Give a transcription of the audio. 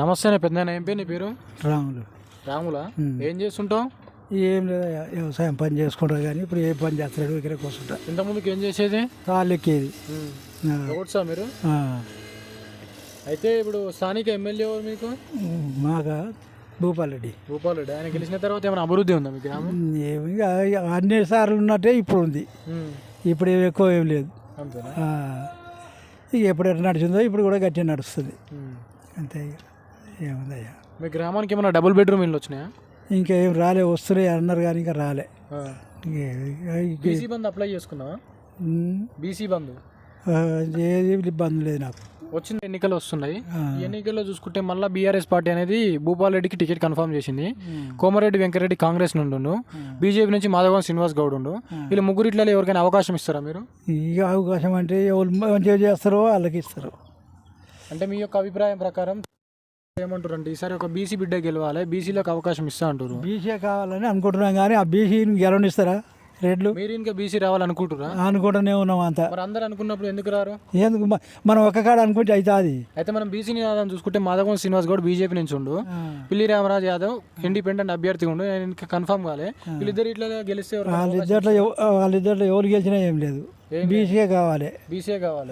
నమస్తే పెద్ద ఏం పేరు నీ పేరు? రాములు. రాములా? ఏం చేస్తుంటావు? ఏం లేదు వ్యవసాయం పని చేసుకుంటా కానీ ఇప్పుడు ఏ పని చేస్తాడు ఇక్కడ కూర్చుంటా. ఇంతకుముందుకు ఏం చేసేది? తాళ్ళు ఎక్కేది. ఓట్సా మీరు. అయితే ఇప్పుడు స్థానిక ఎమ్మెల్యే ఎవరు మీకు? మాక భూపాలరెడ్డి భూపాల్ రెడ్డి. ఆయన గెలిచిన తర్వాత ఏమైనా అభివృద్ధి ఉందా మీ గ్రామం? ఏమి అన్ని సార్లు ఉన్నట్టే ఇప్పుడు ఉంది. ఇప్పుడు ఏమి ఎక్కువ ఏం లేదు. ఇక ఎప్పుడు నడిచిందో ఇప్పుడు కూడా గట్టిగా నడుస్తుంది. అంతే ఏముందయ్యా? మీ గ్రామానికి ఏమైనా డబుల్ బెడ్రూమ్ ఇల్లు వచ్చినాయా? ఇంకా ఏం రాలే వస్తున్నాయి అన్నారు కానీ ఇంకా రాలే. బీసీ బంద్ అప్లై చేసుకున్నావా? బీసీ బంద్. ఏది ఇబ్బంది లేదు నాకు. వచ్చిన ఎన్నికలు వస్తున్నాయి. ఈ ఎన్నికల్లో చూసుకుంటే మళ్ళీ బీఆర్ఎస్ పార్టీ అనేది భూపాల్ రెడ్డికి టికెట్ కన్ఫర్మ్ చేసింది కోమరెడ్డి వెంకరెడ్డి కాంగ్రెస్ నుండి ఉండు. బీజేపీ నుంచి మాధవన్ శ్రీనివాస్ గౌడ్ ఉండు. వీళ్ళు ముగ్గురు ఇట్లా ఎవరికైనా అవకాశం ఇస్తారా మీరు? ఇక అవకాశం అంటే ఎవరు మంచిగా చేస్తారో వాళ్ళకి ఇస్తారు. అంటే మీ యొక్క అభిప్రాయం ప్రకారం ఏమంటారు అంటే ఈసారి ఒక బీసీ బిడ్డ గెలవాలి. బీసీలకు అవకాశం ఇస్తా అంటారు బీసీ కావాలని అనుకుంటున్నాం కానీ ఆ బీసీని గెలవనిస్తారా? రేట్లు మీరు ఇంకా బీసీ రావాలనుకుంటురా అనుకుంటూనే ఉన్నాం అంతా. మరి అందరు అనుకున్నప్పుడు ఎందుకు రారు? ఎందుకు మ- మనం ఒక్క కాడ అనుకుంటే అవుతుంది అయితే మనం బీసీ నినాదం చూసుకుంటే మాధవన్ శ్రీనివాస్ గౌడ్ బీజేపీ నుంచి ఉండు. పిల్లి రామరాజ్ యాదవ్ ఇండిపెండెంట్ అభ్యర్థి ఉండు. ఆయన ఇంకా కన్ఫర్మ్ కాలే. వీళ్ళిద్దరు ఇట్లా గెలిస్తే వాళ్ళిద్దరిలో ఎవ- వాళ్ళిద్దరిలో ఎవరు గెలిచినా ఏం లేదు. బీసీయే కావాలి. బీసీఏ కావాలి.